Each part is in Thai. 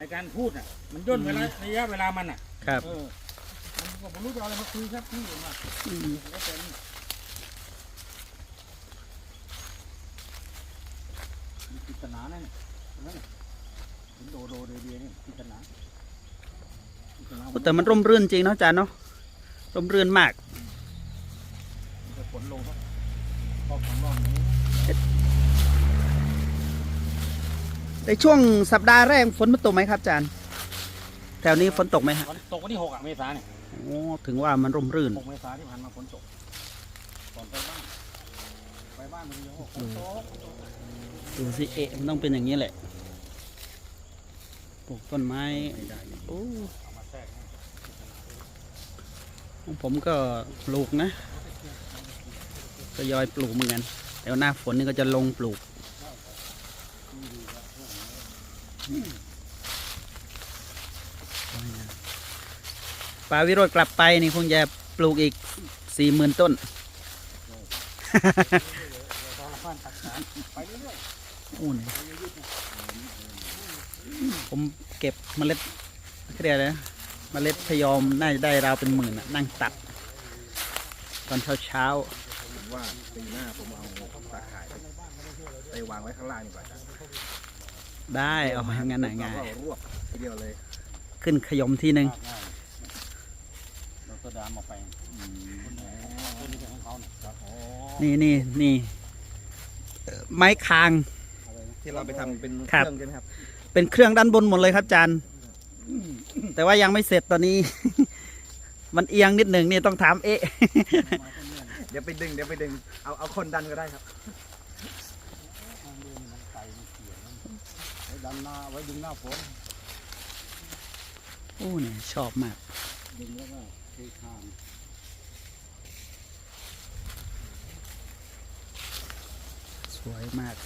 ในการพูดอะ มันย่นเวลาระยะเวลามันอะครับ เออมันก็ผมรู้จะเอาอะไรมาคุยครับพี่มาอืมแล้วแต่นี่มีปริศนานั่นน่ะตรงนั้นน่ะเห็นโดโดเดเดียนี่ปริศนาปริศนาโอ้แต่มันร่มรื่นจริงเนาะอาจารย์เนาะร่มรื่นมากมันจะฝนลงครับรอบสองรอบนี้ ในช่วงสัปดาห์แรกฝนมันตกไหมครับอาจารย์ แถวนี้ฝนตกไหมฮะวันตกวันที่หกอะเมษาเนี่ยโอ้ถึงว่ามันร่มรื่นหกเมษาที่ผ่านมาฝนตกก่อนไปบ้านไปบ้านมันยังฝนตกฝนตกดูสิเอะมันต้องเป็นอย่างนี้แหละปลูกต้นไม้โอ้เอามาแทรกให้ของผมก็ปลูกนะก็ยอยปลูกเหมือนกันแต่ว่าหน้าฝนนี่ก็จะลงปลูก ป่าวิโรจน์กลับไปนี่คงจะปลูกอีกสี่หมื่นต้น ผมเก็บเมล็ดเขาเรียกอะไรนะเมล็ดพยอมน่าจะได้ราวเป็นหมื่นนั่งตัด ตอนเช้าเช้าว่าปีหน้าผมเอาตาข่ายไปวางไว้ข้างล่างดีกว่า ได้เอาอย่างนั้นน่ะง่ายเราก็รวบทีเดียวเลย ขึ้นขยมทีหนึ่งๆง่ายๆเราก็ดามออกไปคนไหนตัวนี้จะให้เขาเนี่ยครับอ๋อนี่นี่นี่เอ่อไม้คางที่เราไปทำเป็นเคครับรื่องใช่ไหมครับ เป็นเครื่องด้านบนหมดเลยครับอาจารย์แต่ว่ายังไม่เสร็จตอนนี้ มันเอียงนิดหนึ่งนี่ต้องถามเอ๊ะมาต้นเนี่ยเดี๋ยวไปดึงเดี๋ยวไปดึงเอาเอาคนดันก็ได้ครับ ทางเดินมันไกลมันเขียวไว้ ดันหน้าไว้ดึงหน้าฝนโอ้เนี่ยชอบมาก ดึงแล้วก็เททางสวยมาก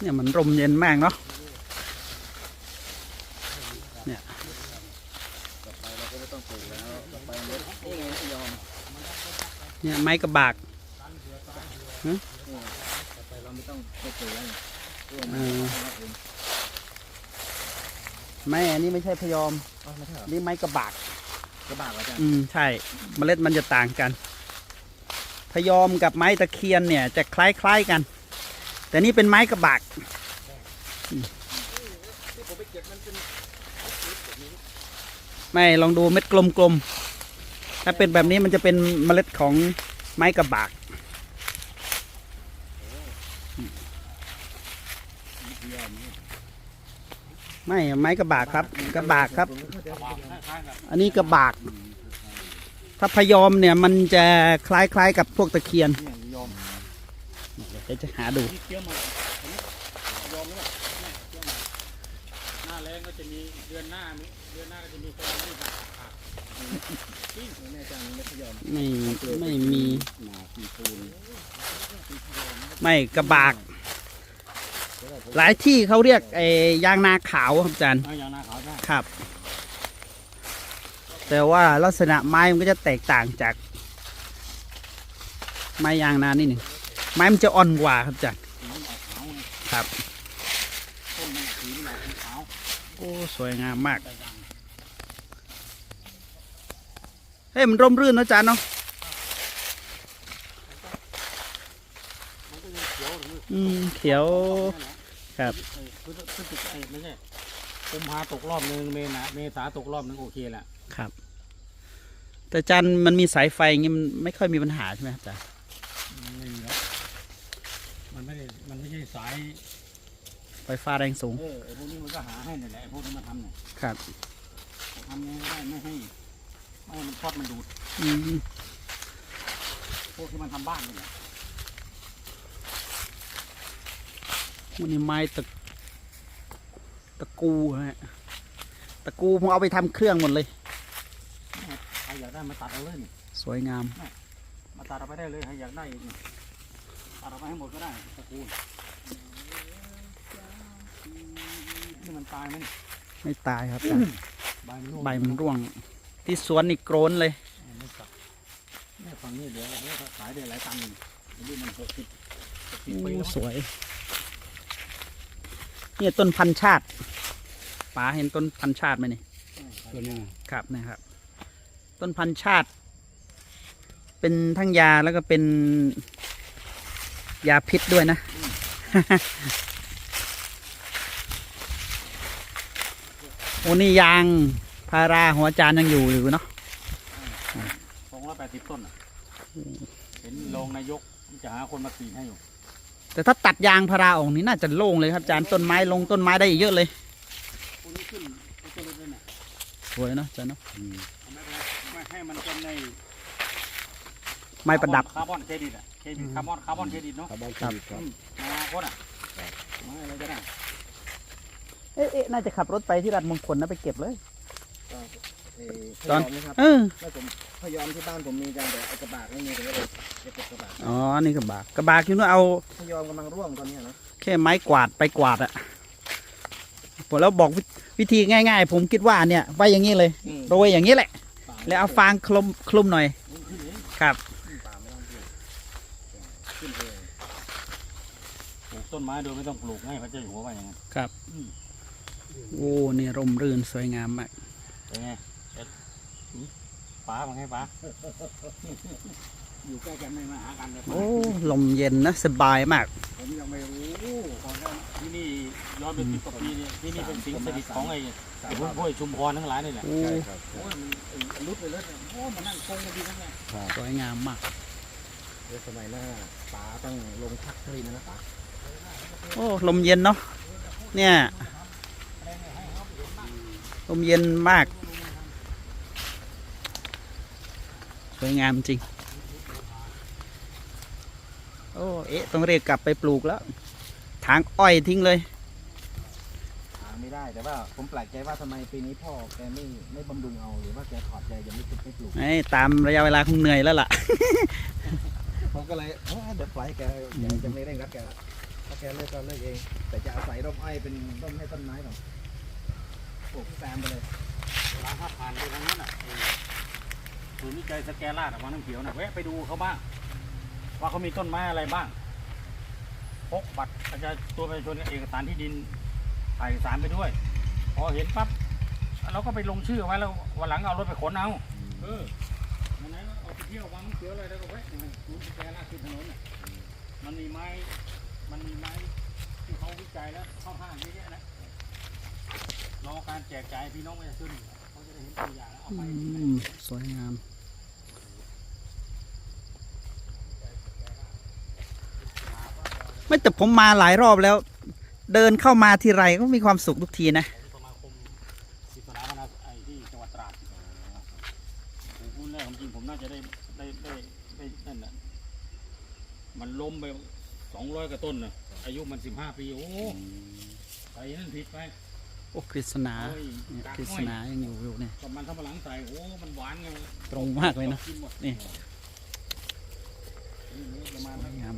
เนี่ยมันร่มเย็นมากเนาะต่อไปเราก็ไม่ต้องปลูกแล้วต่อไปเม็ดนี่ไงยอมเนี่ยไม้กระบากต่อไปเราไม่ต้องไปปลูกแล้ว ไงพวกเอมันอเอาเองไม้อันนี้ไม่ใช่พยอมอ๋อไม่ใช่เหรอนี่ไม้กระบาก กระบะเหรอจ๊ะอืมใช่เมล็ดมันจะต่างกัน พยอมกับไม้ตะเคียนเนี่ย จะคล้ายๆกัน แต่นี่เป็นไม้กระบากอืมไม่ลองดูเม็ดกลมๆถ้าเป็นแบบนี้มันจะเป็นเมล็ดของไม้กระบาก ไม่ไม้กระบากครับ กระบากครับ อันนี้กระบาก ถ้าพยอมเนี่ยมันจะคล้ายๆกับพวกตะเคียนเนี่ยอมเดี๋ยวจะหาดูที่เคี้ยวมาเห็นไหมยอมไหมล่ะเนี่ยเคี้ยวมาแรงก็จะมีเดือนหน้ามีเดือนหน้าก็จะมีคนที่หักหักไม่ไม่มีไม่กระบาก หลายที่เขาเรียกไอ้ยางนาขาวครับอาจารย์เอาอย่างหน้าขาวได้ครับ แต่ว่าลักษณะไม้มันก็จะแตกต่างจาก ไม้ยางนานิดหนึ่งไม้มันจะอ่อนกว่าครับอาจารย์สีมันออกขาวไงครับต้นมันสีมันออกเป็นขาวโอ้สวยงามมากแต่ยังเฮ้ยมันร่มรื่นนะอาจารย์เนาะมันก็ยังเขียวหรืออืมเขียว ครับเออพฤศพฤศจิกายนไม่ใช่กุมภาตกรอบหนึ่งเมษาเมษาตกรอบหนึ่งโอเคแหละครับ แต่อาจารย์มันมีสายไฟอย่างงี้มันไม่ค่อยมีปัญหาใช่ไหมครับอาจารย์ไม่มีแล้วมันไม่ได้มันไม่ใช่สายไฟฟ้าแรงสูงเออไอ้พวกนี้มันก็หาให้นั่นแหละไอ้พวกที่มาทำเนี่ยครับ ทำยังไงก็ได้ไม่ให้ไม่ให้มันช็อตมันดูดอืมพวกที่มันทำบ้านนี่แหละ วันนี้ไม้ตะตะกูฮะตะกูผมเอาไปทำเครื่องหมดเลยใครอยากได้มาตัดเอาเลยนี่สวยงาม มาตัดเอาไปได้เลยใครอยากได้อีกนี่ตัดเอาไปให้หมดก็ได้ตะกูลนี่มันตายไหมนี่ไม่ตายครับอาจารย์ใบมันร่วงใบมันร่วง ที่สวนนี่โกรนเลยไม่ตัดเนี่ยฝั่งนี้เดี๋ยวเราจะขายได้หลายตังค์นี่อันนี้มันหกสิบหกสิบปีโอ้แล้วสวย เนี่ยต้นพันธุ์ชาติป๋าเห็นต้นพันชาติไหมนี่ตัวนี้ครับนะครับ ต้นพันชาติ เป็นทั้งยาแล้วก็เป็น ยาพิษด้วยนะ โอ้นี่ยางพาราหัวจานยังอยู่อยู่เนาะสองร้อยแปดสิบต้นอะเห็นรองนายกจะหาคนมากรีดให้อยู่ แต่ถ้าตัดยางพาราออกนี่น่าจะโล่งเลยครับอาจารย์ต้นไม้ลงต้นไม้ได้อีกเยอะเลยคนนี้ขึ้นต้นเล็กเลยน่ะสวยเนาะอาจารย์เนาะไม่เป็นไรไม่ให้มันเป็นในไม้ประดับคาร์บอนเครดิตอะเครดิตคาร์บอนคาร์บอนเครดิตเนาะครับครับอืมในอนาคตอะไม่อะไรก็ได้เอ๊ะเอ๊ะน่าจะขับรถไปที่รัฐมงคลนะไปเก็บเลยเอ่อพตอนยอมนะครับเออไม่ผม พยอมที่บ้านผมมีกันแต่ไอ้กระบะไม่มีผมก็เลยจะเก็บกระบะอ๋อ นี่กระบากกระบากคือว่าเอาพยอมกำลังร่วงตอนเนี้ยนะแค่ไม้กวาดไปกวาดอะผมแล้วบอกวิวิธีง่าย ๆ ผมคิดว่าเนี่ยไว้อย่างนี้เลยอืมโรยอย่างนี้แหละ แล้วเอาฟางคลุมคลุมหน่อยขึ้นเองครับป่าไม่ต้องขึ้นขึ้นเองปลูกต้นไม้โดยไม่ต้องปลูกให้พระเจ้าอยู่หัวว่าอย่างนั้นครับโอ้นี่ร่มรื่นสวยงามมากเป็นไงเอ็ดหืม ป๋ามาให้ป๋าอยู่ใกล้กันไม่มาหากันเลยโอ้ลมเย็นนะสบายมากผมยังไม่รู้ตอนนั้นที่นี่ย้อนไปสิบกว่าปีเนี่ยที่นี่เป็นสิ่งสถิตของไอ้ไอ้พวกห้วยชุมพรทั้งหลายนี่แหละโอ้ใช่ครับโอ้ยมันไอ้รุดไปเลยเนี่ยโอ้ยมันนั่งคงกันดีทั้งนั้นสวยงามมากเดี๋ยวสมัยหน้าป๋าต้องลงพักทะเลนะป๋าโอ้ลมเย็นเนาะเนี่ยลมเย็นมาก สวยงามจริง โอ้เอ๊ะต้องเรียกกลับไปปลูกแล้ว ทางอ้อยทิ้งเลย หาไม่ได้แต่ว่าผมแปลกใจว่าทำไมปีนี้พ่อแกไม่ไม่บำรุงเอาหรือว่าแกถอดใจยังไม่ติดไม่ปลูก ไอ้ตามระยะเวลาคงเหนื่อยแล้วล่ะ ผมก็เลยเอ้ยเดี๋ยวปล่อยให้แกแกจะไม่เร่งรัดแกละถ้าแกเลิกก็เลิกเอง แต่จะอาศัยร่มอ้อยเป็นร่มให้ต้นไม้ก่อนปลูกแซมไปเลยร้านข้าวผ่านไปทางนั้นอะเออ ศูนย์วิจัยสแกนลาดอะวังน้ำเขียวนะแวะไปดูเขาบ้าง ว่าเขามีต้นไม้อะไรบ้างพกบัตรประชาตัวประชาชนเอกสารที่ดินถ่ายเอกสารไปด้วย พอเห็นปั๊บเราก็ไปลงชื่อไว้แล้ววันหลังเอารถไปขนเอาเออวันไหนเอาไปเที่ยววังน้ำเขียวอะไรแล้วก็แวะศูนย์สแกนลาดคือถนนมันมีไม้มันมีไม้ที่เขาวิจัยแล้วเข้าห้างเยอะแยะนะรอการแจกจ่ายพี่น้องประชาชน สวยงาม ไม่แต่ผมมาหลายรอบแล้ว เดินเข้ามาทีไรก็มีความสุขทุกทีนะสมาคมศิษนาพนาไอ้ที่จังหวัดตราดผมพูดแรกจริงผมน่าจะได้ได้ได้ได้นั่นน่ะมันล้มไปสองร้อยกว่าต้นนะอายุมันสิบห้าปี โอ้ไปนั่นผิดไป โอ้กฤษณาโอ้ยเนี่ยกากกฤษอ้อยณายังอยู่อยู่เนี่ย กับมันทำมาหลังใส่โอ้ มันหวานไงตรงมากเลยนะกิหมดนี่นี่ ประมาณสนั้วนยงาม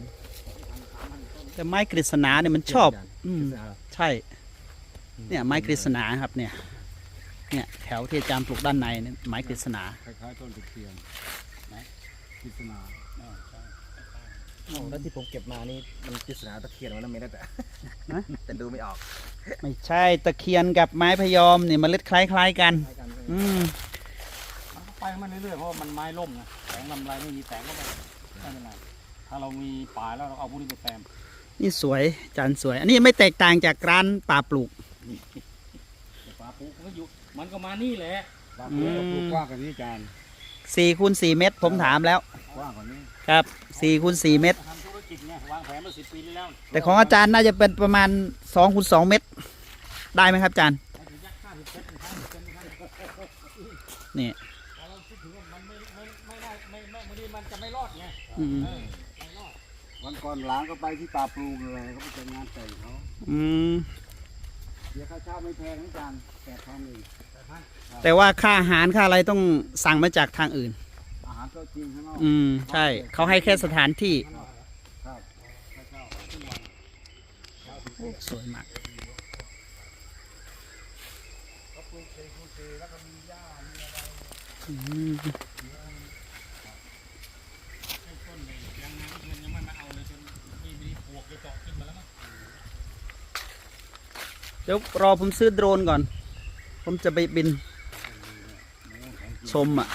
พันสามพันต้นแต่ไม้กฤษณาเนี่ยมันชอบอืมกฤษณาเหรอใช่ เนี่ยไม้กฤษณาครับเนี่ย เนี่ยแถวที่อาจารย์ปลูกด้านในเนี่ยไม้กฤษณาคล้ายๆต้นตะเคียนนะกิษณาเออใช่ แล้วที่ผมเก็บมานี่มันกฤษณาตะเคียนมันไม่ได้แต่ฮะ แต่ดูไม่ออกไม่ใช่ตะเคียนกับไม้พยอมเนี่ยเมล็ดคล้ายๆกันคล้ายกันใช่ไหมอืมมันก็ไปของมันเรื่อยๆเพราะว่ามันไม้ล่มไงแสงลำไรไม่มีแสงก็ไม่ไม่เป็นไรถ้าเรามีป่าแล้วเราเอาพวกนี้ไปแซมนี่สวยอาจารย์สวย อันนี้ไม่แตกต่างจากร้านป่าปลูกแต่ป่าปลูกมันก็อยู่มันก็มานี่แหละป่าปลูกก็ปลูกกว้างกว่านี้จาน สี่คูณสี่เมตร ผมถามแล้ว กว้างกว่านี้ครับสี่คูณสี่เมตร ทำธุรกิจไงวางแผนมาสิบปีที่แล้วแต่ของอาจารย์น่าจะเป็นประมาณสองคูณสองเมตร ได้ไหมครับอาจารย์ให้ถึงยักษ์ห้าสิบเซนห้าสิบเซนห้าสิบเซนนี่พอเราคิดถึงว่ามันไม่ไม่ไม่ได้ไม่ไม่บางทีมันจะไม่รอดไงอืมเออไม่รอดวันก่อนหลานก็ไปที่ป่าปลูกเลยเขาไปจัดงานแต่งเขาอืมเสียค่าเช่าไม่แพงนะจานแปดพันเองแต่ว่าค่าอาหารค่าอะไรต้องสั่งมาจากทางอื่น อาหารโต๊ะจีนข้างนอกอืม ใช่ เขาให้แค่สถานที่ ครับค่าเช่าทุกวันโอ้สวยมากอืมไอ้ต้นเนี่ยยังมันยังไม่มาเอาเลยจนมีมีปลวกจะเจาะขึ้นมาแล้วมั้ง เดี๋ยวรอผมซื้อโดรนก่อน ผมจะไปบิน ชมอะ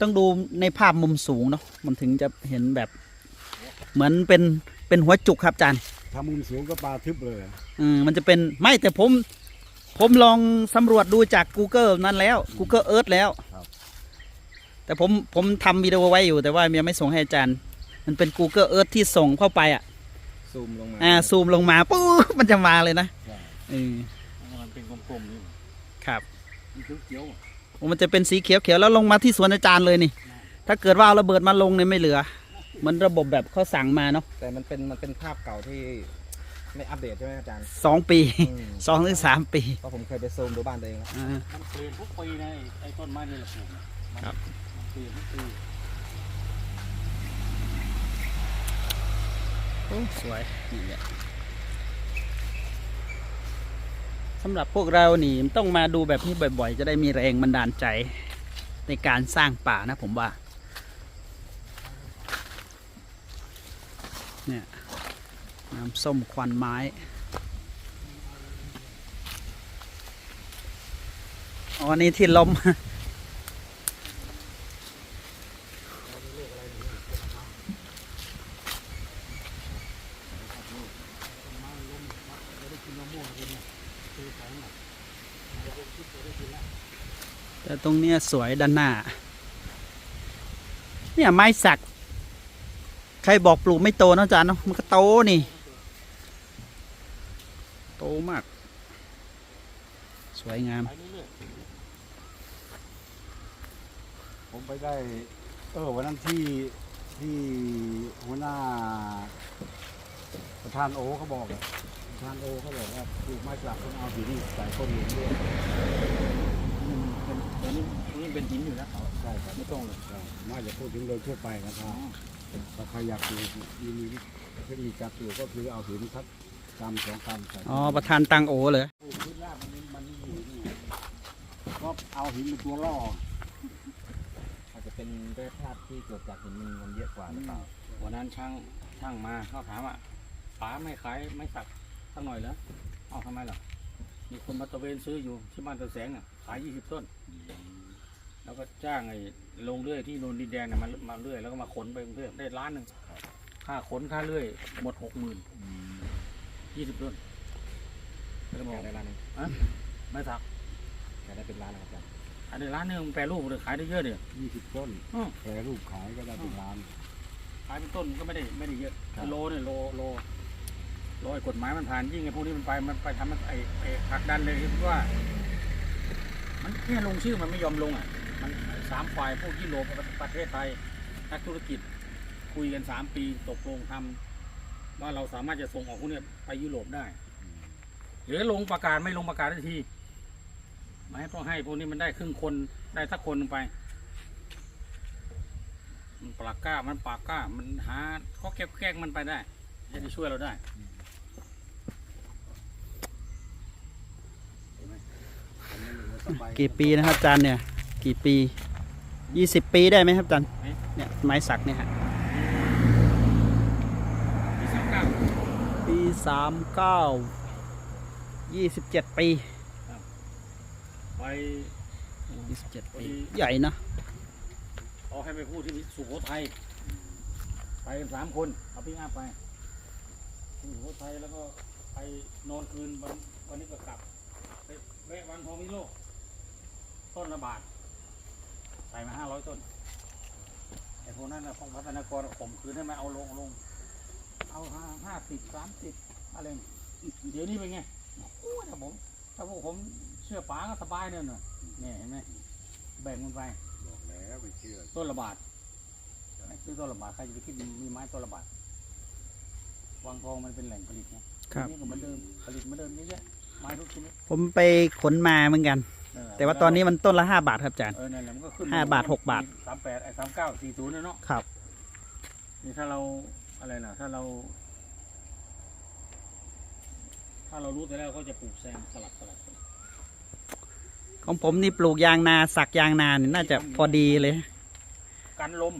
ต้องดูในภาพมุมสูงเนาะมันถึงจะเห็นแบบ เหมือนเป็นเป็นหัวจุกครับอาจารย์ถ้ามุมสูงก็ปลาทึบเลยอืมมันจะเป็นไม่แต่ผม ผมลองสำรวจดูจาก Google นั้นแล้ว Google Earth แล้วครับแต่ผมผมทำวิดีโอไว้อยู่แต่ว่ายังไม่ส่งให้อาจารย์ มันเป็น Google Earth ที่ส่งเข้าไปอะ ซูมลงมาอ่าซูมลงมาปุ๊บมันจะมาเลยนะใช่เออมันเป็นกลมๆนี่ครับมันเขียวโอ้มันจะเป็นสีเขียวเขียวๆแล้วลงมาที่สวนอาจารย์เลยนี่ ถ้าเกิดว่าเอาระเบิดมาลงเนี่ยไม่เหลือเหมือนระบบแบบเขาสั่งมาเนาะแต่มันเป็นมันเป็นภาพเก่าที่ไม่อัปเดตใช่ไหมอาจารย์สองปีอืมสองถึงสามปีเพราะผมเคยไปซูมดูบ้านตัวเองแล้วอ่าๆมันเปลี่ยนทุกปีนะไอ้ไอ้ต้นไม้นี่แหละปลูกเนี่ยมันครับมันเปลี่ยนทุกปี โอ้สวยนี่แหละสำหรับพวกเรานี่ต้องมาดูแบบนี้บ่อย ๆ จะได้มีแรงบันดาลใจในการสร้างป่านะผมว่า เนี่ยน้ำส้มควันไม้อ๋อนี่ที่ล้ม แต่ตรงเนี้ยสวยด้านหน้า เนี่ยไม้สัก ใครบอกปลูกไม่โตนะอาจารย์เนาะมันก็โตนี่ โตมาก สวยงาม ผมไปได้ เออวันนั้นที่ที่หัวหน้า ประธานโอเขาบอกอะประธานโอเขาบอกว่าปลูกไม้สักต้องเอาสีนี่ใส่ต้นเหลืองด้วย ตอนนี้ตอนนี้เป็นหินอยู่แล้วใช่ครับไม่ต้องเลยใช่ไม่จะพูดถึงโดยทั่วไปนะครับถ้าใครอยากปลูกมีมีเทคนิคการปลูกก็คือเอาหินทัดกำสองกำใส่อ๋อประธานตังโอเลยปลูกพื้นราบมันมันไม่อยู่นี่ไงก็เอาหินเป็นตัวล่ออาจจะเป็นด้วยภาพที่เกิดจากหินมันมันเยอะกว่าหรือเปล่าวันนั้นช่างช่างมาเขาถามว่าป๋าไม่ขายไม่สักสักหน่อยเหรอเอาทำไมล่ะมีคนมาตะเวนซื้ออยู่ที่บ้านตะแสงอะ ขายยี่สิบต้น แล้วก็จ้างไอ้ลงเรื่อยที่โนนดินแดงเนี่ยมามาเรื่อยแล้วก็มาขนไปกรุงเทพได้ล้านหนึ่งค่าขนค่าเรื่อย หมดหกหมื่นยี่สิบต้นแล้วบแกอกได้ร้านหนึงไม่สักแกได้เป็นร้านนะครับอาจารย์อันนี้ร้านหนึงแปรรูปเลยขายได้เยอะเดียวยี่สิบต้นอืมแปรรูปขายก็ได้เป็นล้านขายเป็นต้นก็ไม่ได้ไม่ได้เยอะโลเนี่ยโลโลโลไอ้กฎหมายมันผ่านยิ่งไอ้พวกนี้มันไปมันไปทำมันไอ้ไอ้ผลักดันเลยคือว่า มันแค่ลงชื่อมันไม่ยอมลงอะ มันสามฝ่ายพวกที่โลประเทศไทยนักธุรกิจคุยกันสามปีตกลงทำว่าเราสามารถจะส่งออกพวกเนี้ยไปยุโรปได้ หรือลงประกาศไม่ลงประกาศทันทีไมาให้ต้องให้พวกนี้มันได้ครึ่งคนได้สักคนหนึ่งไป มันปากกล้ามันปากกล้า มันหาข้อแก้แก้งมันไปได้จะได้ช่วยเราได้ กี่ปีนะครับอาจารย์เนี่ย กี่ปียี่สิบปีได้ไหมครับอาจารย์เนี่ยไม้สักเนี่ยฮะปีสามเก้าปีสามเก้ายี่สิบเจ็ดปี ไปยี่สิบเจ็ดพอปีดีใหญ่นะเอาให้ไปพูดที่สุโขทัยไปกันสามคน เอาพี่อาไปสุโขทัยแล้วก็ไปนอนคืนวันวันนี้ก็กลับไปแวะวันทองมิโลก ต้นละบาท ใส่มาห้าร้อยต้นไอ้พวกนั้นนะพวกพัฒนากรข่มคืนให้มาเอาลงลง เอาห้าห้าสิบสามสิบอะไรเนี่ยเดี๋ยวนี้เป็นไงโอ้ยถ้าผมถ้าพวกผมเชื่อป๋าก็สบายเนี่ยเนอะเนี่ยเห็นไหมแบ่งมันไปบอกแล้วไม่เชื่อต้นละบาทไหนซื้อต้นละบาทใครจะไปคิดมีมีไม้ต้นละบาทวังทองมันเป็นแหล่งผลิตไงครับนี่ก็เหมือนเดิมผลิตเหมือนเดิมเยอะแยะไม้ทุกชนิดผมไปขนมาเหมือนกันเออ แต่ว่าตอนนี้มันต้นละห้าบาทครับอาจารย์ เออนั่นแหละมันก็ขึ้นห้าบาทหกบาท สามแปดไอ้สามเก้าสี่ศูนย์เนาะครับ นี่ถ้าเราอะไรนะถ้าเรา ถ้าเรารู้แต่แล้วก็จะปลูกแซมสลับสลับสลับของผมนี่ปลูกยางนาสักยางนาเนี่ยน่าจะพอดีเลย กันลม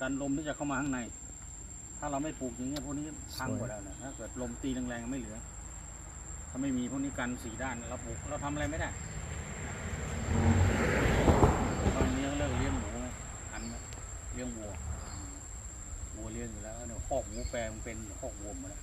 กันลมที่จะเข้ามาข้างใน ถ้าเราไม่ปลูกอย่างเงี้ยพวกนี้พังหมดแล้วนะถ้าเกิดลมตีแรงๆไม่เหลือ ถ้าไม่มีพวกนี้กันสี่ด้านเราปลูกเราทำอะไรไม่ได้ตอนนี้เลิกเลี้ยงหมูหันเลี้ยงวัววัวเลี้ยงอยู่แล้วเนี่ยคอกหมูแปลงเป็นคอกวัวหมดแล้ว